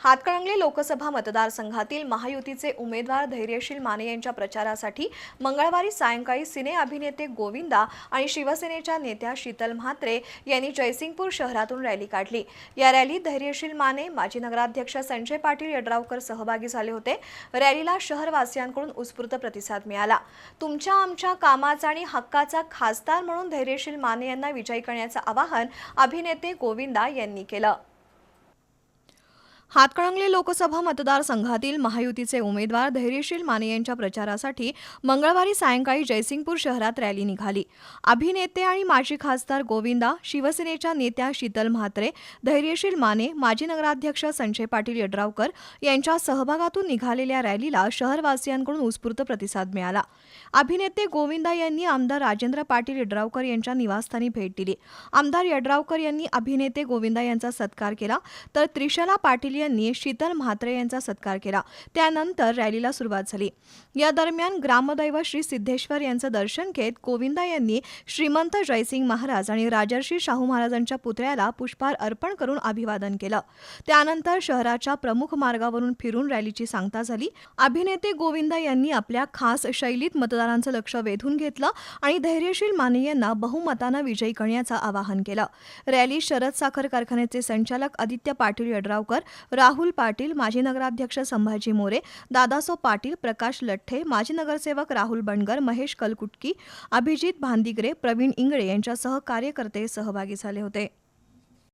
हातकणंगले लोकसभा मतदारसंघातील महायुतीचे उमेदवार धैर्यशील माने यांच्या प्रचारासाठी मंगळवारी सायंकाळी सिने अभिनेते गोविंदा आणि शिवसेनेच्या नेत्या शीतल म्हात्रे यांनी जयसिंगपूर शहरातून रॅली काढली. या रॅलीत धैर्यशील माने माजी नगराध्यक्ष संजय पाटील यड्रावकर सहभागी झाले होते. रॅलीला शहरवासियांकडून उत्स्फूर्त प्रतिसाद मिळाला. तुमच्या आमच्या कामाचा आणि हक्काचा खासदार म्हणून धैर्यशील माने यांना विजयी करण्याचं आवाहन अभिनेते गोविंदा यांनी केलं. हातकणंगले लोकसभा मतदारसंघातील महायुतीचे उमेदवार धैर्यशील माने यांच्या प्रचारासाठी मंगळवारी सायंकाळी जयसिंगपूर शहरात रॅली निघाली. अभिनेते आणि माजी खासदार गोविंदा शिवसेनेच्या नेत्या शीतल म्हात्रे धैर्यशील माने माजी नगराध्यक्ष संजय पाटील यड्रावकर यांच्या सहभागातून निघालेल्या रॅलीला शहरवासियांकडून उत्स्फूर्त प्रतिसाद मिळाला. अभिनेते गोविंदा यांनी आमदार राजेंद्र पाटील यड्रावकर यांच्या निवासस्थानी भेट दिली. आमदार यड्रावकर यांनी अभिनेते गोविंदा यांचा सत्कार केला तर त्रिशला पाटील पाटील यांनी शीतल म्हात्रे यांचा सत्कार केला. त्यानंतर रॅलीला सुरुवात झाली. या दरम्यान ग्रामदैव श्री सिद्धेश्वर यांचं दर्शन घेत कोविंदा यांनी श्रीमंत जयसिंग महाराज आणि राजर्षी शाहू महाराजांच्या पुतळ्याला पुष्पहार अर्पण करून अभिवादन केलं. त्यानंतर शहराच्या प्रमुख मार्गावरून फिरून रॅलीची सांगता झाली. अभिनेते गोविंदा यांनी आपल्या खास शैलीत मतदारांचं लक्ष वेधून घेतलं आणि धैर्यशील माने यांना बहुमतानं विजयी करण्याचं आवाहन केलं. रॅली शरद साखर कारखान्याचे संचालक आदित्य पाटील यड्रावकर राहुल पाटील माजी नगराध्यक्ष संभाजी मोरे दादासो पाटील प्रकाश लठ्ठे माजी नगरसेवक राहुल बणगर महेश कलकुटकी अभिजित भांदिगरे प्रवीण इंगळे यांच्यासह कार्यकर्ते सहभागी झाले होते.